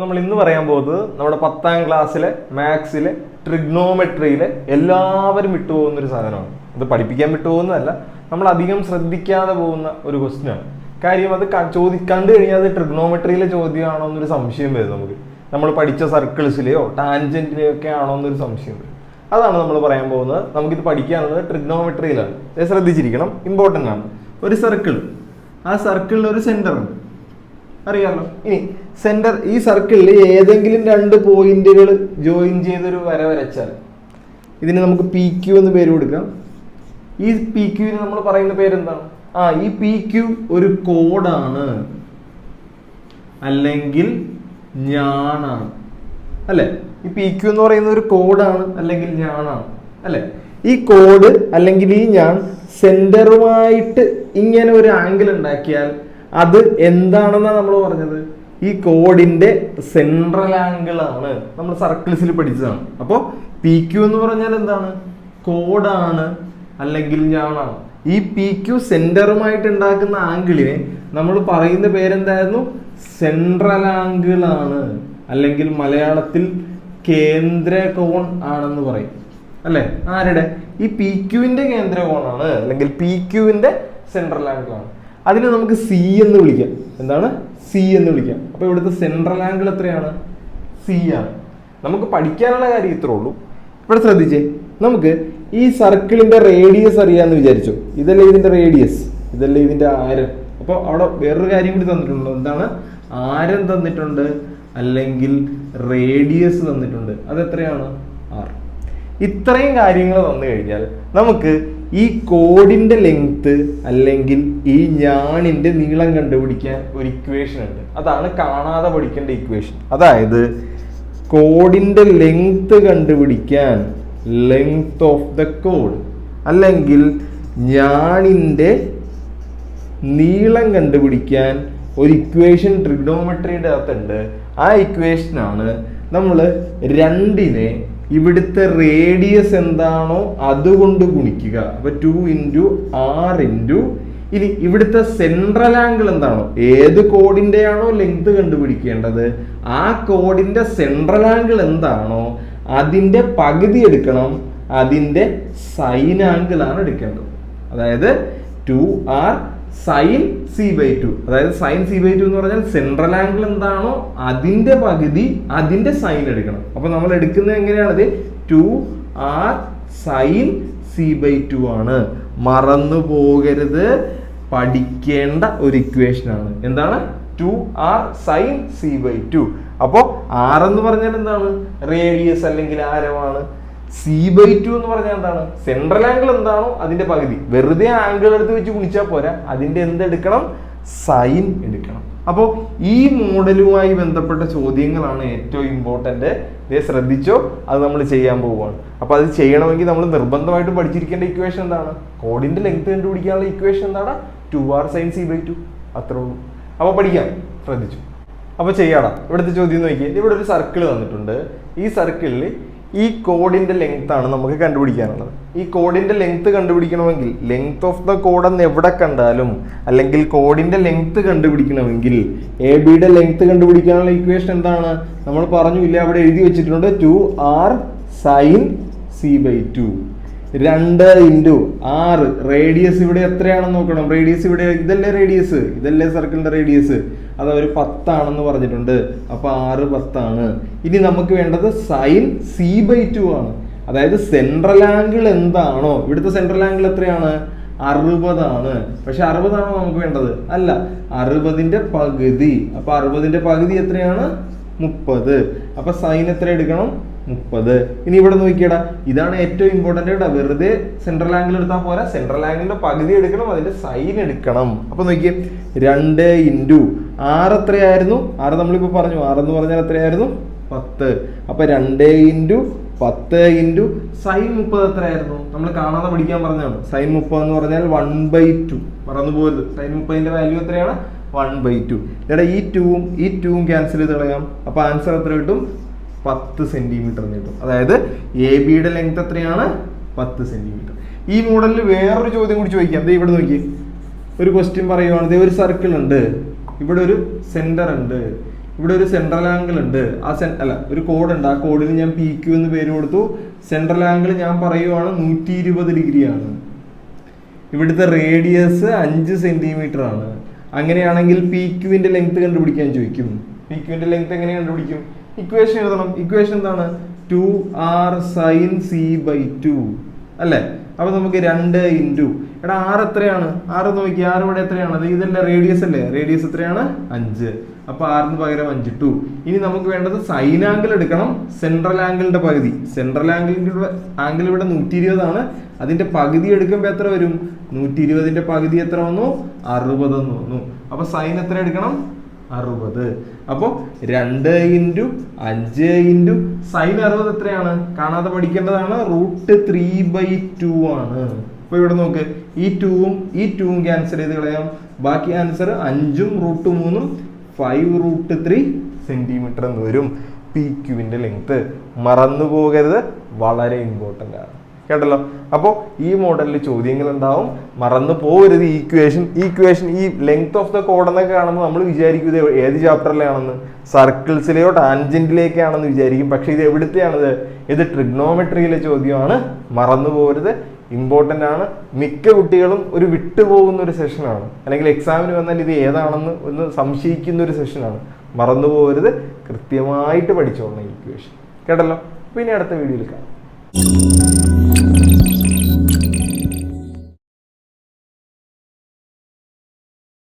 അപ്പോൾ നമ്മൾ ഇന്ന് പറയാൻ പോകുന്നത് നമ്മുടെ പത്താം ക്ലാസ്സിലെ മാത്സിലെ ട്രിഗ്നോമെട്രിയിലെ എല്ലാവരും വിട്ടുപോകുന്ന ഒരു സാധനമാണ്. അത് പഠിപ്പിക്കാൻ വിട്ടുപോകുന്നതല്ല നമ്മൾ അധികം ശ്രദ്ധിക്കാതെ പോകുന്ന ഒരു ക്വസ്റ്റിനാണ്. കാര്യം അത് ചോദി കണ്ടു കഴിഞ്ഞാൽ അത് ട്രിഗ്നോമെട്രിയിലെ ചോദ്യമാണോ എന്നൊരു സംശയം വരും നമുക്ക്. നമ്മൾ പഠിച്ച സർക്കിൾസിലെയോ ടാൻജന്റിലെയോ ഒക്കെ ആണോ എന്നൊരു സംശയം വരും. അതാണ് നമ്മൾ പറയാൻ പോകുന്നത്. നമുക്കിത് പഠിക്കാനുള്ളത് ട്രിഗ്നോമെട്രിയിലാണ്. ശ്രദ്ധിച്ചിരിക്കണം ഇമ്പോർട്ടന്റ് ആണ്. ഒരു സർക്കിൾ. ആ സർക്കിളിൽ ഒരു സെന്റർ ഉണ്ട് അറിയാമല്ലോ. ഇനി സെന്റർ ഈ സർക്കിളിൽ ഏതെങ്കിലും രണ്ട് പോയിന്റുകൾ ജോയിൻ ചെയ്തൊരു വര വരച്ചാൽ ഇതിന് നമുക്ക് പി ക്യു എന്ന് പേര് കൊടുക്കാം. ഈ പി ക്യൂവിന് നമ്മൾ പറയുന്ന പേരെന്താണ്? ആ ഈ പി ക്യു ഒരു കോഡാണ്. അല്ലെങ്കിൽ ഞാണാണ് അല്ലെ? ഈ പി ക്യു എന്ന് പറയുന്ന ഒരു കോഡാണ് അല്ലെങ്കിൽ ഞാണാണ് അല്ലെ? ഈ കോഡ് അല്ലെങ്കിൽ ഈ ഞാൻ സെന്ററുമായിട്ട് ഇങ്ങനെ ഒരു ആംഗിൾ ഉണ്ടാക്കിയാൽ അത് എന്താണെന്നാണ് നമ്മൾ പറഞ്ഞത്? ഈ കോഡിന്റെ സെൻട്രൽ ആംഗിൾ ആണ് നമ്മൾ സർക്കിൾസിൽ പഠിച്ചതാണ്. അപ്പോൾ പി ക്യു എന്ന് പറഞ്ഞാൽ എന്താണ്? കോഡാണ് അല്ലെങ്കിൽ ഞാനാണ് ഈ പി ക്യു സെന്ററുമായിട്ട് ഉണ്ടാക്കുന്ന ആംഗിളിനെ നമ്മൾ പറയുന്ന പേരെന്തായിരുന്നു? സെൻട്രൽ ആംഗിൾ ആണ്. അല്ലെങ്കിൽ മലയാളത്തിൽ കേന്ദ്ര കോൺ ആണെന്ന് പറയും. അല്ലേ? ആരുടെ? ഈ പി ക്യുവിന്റെ കേന്ദ്ര കോണാണ് അല്ലെങ്കിൽ പി ക്യുവിന്റെ സെൻട്രൽ ആംഗിൾ ആണ്. അതിനെ നമുക്ക് സി എന്ന് വിളിക്കാം. എന്താണ്? സി എന്ന് വിളിക്കാം. അപ്പോൾ ഇവിടുത്തെ സെൻട്രൽ ആംഗിൾ എത്രയാണ്? സി ആണ്. നമുക്ക് പഠിക്കാനുള്ള കാര്യം ഇത്രേ ഉള്ളൂ. ഇവിടെ ശ്രദ്ധിച്ചേ. നമുക്ക് ഈ സർക്കിളിന്റെ റേഡിയസ് അറിയാന്ന് വിചാരിച്ചു. ഇതല്ലേ ഇതിന്റെ റേഡിയസ് ഇതല്ലേ ഇതിന്റെ ആരം? അപ്പോൾ അവിടെ വേറൊരു കാര്യം കൂടി തന്നിട്ടുണ്ട്. എന്താണ്? ആരം തന്നിട്ടുണ്ട് അല്ലെങ്കിൽ റേഡിയസ് തന്നിട്ടുണ്ട്. അതെത്രയാണ്? ആർ ഇത്രയും കാര്യങ്ങൾ വന്നു കഴിഞ്ഞാൽ നമുക്ക് ഈ കോഡിന്റെ ലെങ്ത്ത് അല്ലെങ്കിൽ ഈ ഞാണിന്റെ നീളം കണ്ടുപിടിക്കാൻ ഒരു ഇക്വേഷൻ ഉണ്ട്. അതാണ് കാണാതെ പഠിക്കേണ്ട ഇക്വേഷൻ അതായത് കോഡിന്റെ ലെങ്ത്ത് കണ്ടുപിടിക്കാൻ ലെങ്ത് ഓഫ് ദ കോഡ് അല്ലെങ്കിൽ ഞാണിന്റെ നീളം കണ്ടുപിടിക്കാൻ ഒരു ഇക്വേഷൻ ട്രിഗ്നോമെട്രിയുടെ അകത്തുണ്ട്. ആ ഇക്വേഷനാണ് നമ്മൾ രണ്ടിനെ ഇവിടുത്തെ റേഡിയസ് എന്താണോ അതുകൊണ്ട് ഗുണിക്കുക. അപ്പൊ ടു ഇന്റു ആർ ഇന്റു ഇനി ഇവിടുത്തെ സെൻട്രൽ ആംഗിൾ എന്താണോ? ഏത് കോഡിന്റെ ആണോ ലെങ്ത് കണ്ടുപിടിക്കേണ്ടത്? ആ കോഡിന്റെ സെൻട്രൽ ആംഗിൾ എന്താണോ? അതിന്റെ പകുതി എടുക്കണം. അതിന്റെ സൈൻ ആംഗിൾ ആണ് എടുക്കേണ്ടത്. അതായത് two R sine C by two. അതായത് സൈൻ സി ബൈ ടു എന്ന് പറഞ്ഞാൽ സെൻട്രൽ ആംഗിൾ എന്താണോ അതിന്റെ പകുതി അതിന്റെ സൈൻ എടുക്കണം. അപ്പൊ നമ്മൾ എടുക്കുന്നത് എങ്ങനെയാണത് two R sine C by two ആണ്. മറന്നു പോകരുത്. പഠിക്കേണ്ട ഒരു ഇക്വേഷൻ ആണ്. എന്താണ്? Two R sine C by two. അപ്പോൾ ആർ എന്ന് പറഞ്ഞാൽ എന്താണ്? റേഡിയസ് അല്ലെങ്കിൽ ആരമാണ്? സി ബൈ ടു എന്ന് പറഞ്ഞാൽ എന്താണ്? സെൻട്രൽ ആംഗിൾ എന്താണോ അതിന്റെ പകുതി. വെറുതെ ആംഗിൾ എടുത്ത് വെച്ച് ഗുണിച്ചാൽ പോരാ. അതിന്റെ എന്ത് എടുക്കണം? സൈൻ എടുക്കണം. അപ്പോൾ ഈ മോഡലുമായി ബന്ധപ്പെട്ട ചോദ്യങ്ങളാണ് ഏറ്റവും ഇമ്പോർട്ടന്റ് ഇതേ ശ്രദ്ധിച്ചോ? അത് നമ്മൾ ചെയ്യാൻ പോവുകയാണ്. അപ്പോൾ അത് ചെയ്യണമെങ്കിൽ നമ്മൾ നിർബന്ധമായിട്ട് പഠിച്ചിരിക്കേണ്ട ഇക്വേഷൻ എന്താണ്? കോഡിന്റെ ലെങ്ത് കണ്ടുപിടിക്കാനുള്ള ഇക്വേഷൻ എന്താണ്? Two R sine C by two അത്രേ ഉള്ളൂ. അപ്പോൾ പഠിക്കാം. ശ്രദ്ധിച്ചു. അപ്പോൾ ചെയ്യാടാ. ഇവിടുത്തെ ചോദ്യം നോക്കിയാൽ ഇവിടെ ഒരു സർക്കിൾ തന്നിട്ടുണ്ട് ഈ സർക്കിളിൽ ഈ ലെങ്ത് ആണ് നമുക്ക് കണ്ടുപിടിക്കാനുള്ളത്. ഈ കോഡിന്റെ ലെങ്ത് കണ്ടുപിടിക്കണമെങ്കിൽ ലെങ്ത് ഓഫ് ദ കോഡ് എന്ന് എവിടെ കണ്ടാലും അല്ലെങ്കിൽ കോഡിന്റെ ലെങ്ത് കണ്ടുപിടിക്കണമെങ്കിൽ എ ബിയുടെ ലെങ്ത് കണ്ടുപിടിക്കാനുള്ള ഇക്വേഷൻ എന്താണ്? നമ്മൾ പറഞ്ഞു ഇല്ല അവിടെ എഴുതി വെച്ചിട്ടുണ്ട് two R sine C by two രണ്ട് ഇന്റു ആറ്. റേഡിയസ് ഇവിടെ എത്രയാണെന്ന് നോക്കണം. റേഡിയസ് ഇവിടെ ഇതല്ലേ റേഡിയസ് ഇതല്ലേ സർക്കിളിന്റെ റേഡിയസ് അത് അവർ പത്താണെന്ന് പറഞ്ഞിട്ടുണ്ട്. അപ്പോൾ ആറ് പത്താണ്. ഇനി നമുക്ക് വേണ്ടത് സൈൻ സി ബൈ ടു ആണ്. അതായത് സെൻട്രൽ ആംഗിൾ എന്താണോ? ഇവിടുത്തെ സെൻട്രൽ ആംഗിൾ എത്രയാണ്? അറുപതാണ്. പക്ഷെ അറുപതാണോ നമുക്ക് വേണ്ടത്? അല്ല. അറുപതിന്റെ പകുതി. അപ്പോൾ അറുപതിന്റെ പകുതി എത്രയാണ്? മുപ്പത്. അപ്പോൾ സൈൻ എത്ര എടുക്കണം? മുപ്പത്. ഇനി ഇവിടെ നോക്കിയടാ ഇതാണ് ഏറ്റവും ഇമ്പോർട്ടന്റ് കേട്ടോ വെറുതെ സെൻട്രൽ ആംഗിൾ എടുത്താൽ പോരാ. സെൻട്രൽ ആംഗിളിന്റെ പകുതി എടുക്കണം അതിന്റെ സൈൻ എടുക്കണം. അപ്പോൾ നോക്കിയേ രണ്ട് ഇന്റു ആറ് എത്രയായിരുന്നു? ആറ് നമ്മളിപ്പോ പറഞ്ഞു. ആറെന്ന് പറഞ്ഞാൽ എത്രയായിരുന്നു? പത്ത്. അപ്പോൾ രണ്ട് ഇന്റു പത്ത് ഇന്റു സൈൻ മുപ്പത് എത്രയായിരുന്നു? നമ്മൾ കാണാതെ പഠിക്കാൻ പറഞ്ഞാണ് സൈൻ മുപ്പത് എന്ന് പറഞ്ഞാൽ വൺ ബൈ ടു മറന്നു പോകരുത് സൈൻ മുപ്പതിന്റെ വാല്യൂ എത്രയാണ്? വൺ ബൈ ടു എടാ ഈ ടൂവും ഈ ടൂവും ക്യാൻസൽ ചെയ്ത് കളയാം. അപ്പോൾ ആൻസർ എത്ര കിട്ടും? പത്ത് സെന്റിമീറ്റർ കിട്ടും. അതായത് എ ബിയുടെ ലെങ്ത് എത്രയാണ്? പത്ത് സെന്റിമീറ്റർ ഈ മോഡലിൽ വേറൊരു ചോദ്യം കൂടി ചോദിക്കാം. ദേ ഇവിടെ നോക്കി ഒരു ക്വസ്റ്റ്യൻ പറയുവാണ്. ദേ ഒരു സർക്കിൾ ഉണ്ട്. ഇവിടെ ഒരു സെന്റർ ഉണ്ട്. ഇവിടെ ഒരു സെൻട്രൽ ആംഗിൾ ഉണ്ട്. ആ സെൻ അല്ല ഒരു കോഡ് ഉണ്ട്. ആ കോഡിന് ഞാൻ പി ക്യു എന്ന് പേര് കൊടുത്തു. സെൻട്രൽ ആംഗിൾ ഞാൻ പറയുവാണ് നൂറ്റി ഇരുപത് ഡിഗ്രി ആണ്. ഇവിടുത്തെ റേഡിയസ് അഞ്ച് സെന്റിമീറ്റർ ആണ്. അങ്ങനെയാണെങ്കിൽ പി ക്യുവിന്റെ ലെങ്ത് കണ്ടുപിടിക്കാൻ ചോദിക്കും. പി ക്യുവിന്റെ ലെങ്ത് എങ്ങനെ കണ്ടുപിടിക്കും? ഇക്വേഷൻ എഴുതണം. ഇക്വേഷൻ എന്താണ്? Two R sine C by two അല്ലേ? അപ്പൊ നമുക്ക് രണ്ട് ഇന്റു എടാ ആറ് എത്രയാണ്? ആറ് നോക്കി ആറ് ഇവിടെ എത്രയാണ്? അത് ഇതല്ലേ റേഡിയസ് അല്ലേ? റേഡിയസ് എത്രയാണ്? അഞ്ച്. അപ്പൊ ആറിന് പകരം അഞ്ച് ടു ഇനി നമുക്ക് വേണ്ടത് സൈൻ ആംഗിൾ എടുക്കണം. സെൻട്രൽ ആംഗിളിന്റെ പകുതി. സെൻട്രൽ ആംഗിളിന്റെ ആംഗിൾ ഇവിടെ നൂറ്റി ഇരുപതാണ് അതിന്റെ പകുതി എടുക്കുമ്പോൾ എത്ര വരും? നൂറ്റി ഇരുപതിന്റെ പകുതി എത്ര വന്നു? അറുപത് എന്ന് വന്നു. അപ്പോൾ സൈൻ എത്ര എടുക്കണം? അറുപത്. അപ്പോൾ രണ്ട് ഇന്റു അഞ്ച് ഇന്റു സൈൻ അറുപത് എത്രയാണ്? കാണാതെ പഠിക്കേണ്ടതാണ്. റൂട്ട് ത്രീ ബൈ ടു ആണ്. അപ്പൊ ഇവിടെ നോക്ക്. ഈ ടൂവും ഈ ടൂവും ക്യാൻസൽ ചെയ്ത് കളയാം. ബാക്കി ആൻസർ അഞ്ചും റൂട്ട് മൂന്നും ഫൈവ് റൂട്ട് ത്രീ സെന്റിമീറ്റർ എന്ന് വരും. പി ക്യുവിന്റെ ലെങ്ത് മറന്നു പോകരുത് വളരെ ഇമ്പോർട്ടന്റ് ആണ്. കേട്ടല്ലോ? അപ്പോൾ ഈ മോഡലിൽ ചോദ്യങ്ങൾ ഉണ്ടാവും മറന്നു പോകരുത് ഈ ഇക്വേഷൻ ഈ ഈ ലെങ്ത് ഓഫ് ദ കോഡ് എന്നൊക്കെ കാണുമ്പോൾ നമ്മൾ വിചാരിക്കും ഇത് ഏത് ചാപ്റ്ററിലാണെന്ന് സർക്കിൾസിലെയോ ടാൻജന്റിലേക്കാണെന്ന് വിചാരിക്കും. പക്ഷേ ഇത് എവിടുത്തെയാണിത്? ഇത് ട്രിഗ്നോമെട്രിയിലെ ചോദ്യമാണ്. മറന്നു പോകരുത് ഇമ്പോർട്ടന്റ് ആണ്. മിക്ക കുട്ടികളും ഒരു വിട്ടുപോകുന്ന ഒരു സെഷനാണ് അല്ലെങ്കിൽ എക്സാമിന് വന്നാൽ ഇത് ഏതാണെന്ന് ഒന്ന് സംശയിക്കുന്ന ഒരു സെഷനാണ് മറന്നു പോകരുത് കൃത്യമായിട്ട് പഠിച്ചോളണം ഇക്വേഷൻ കേട്ടല്ലോ? പിന്നെ അടുത്ത വീഡിയോയിൽ കാണാം.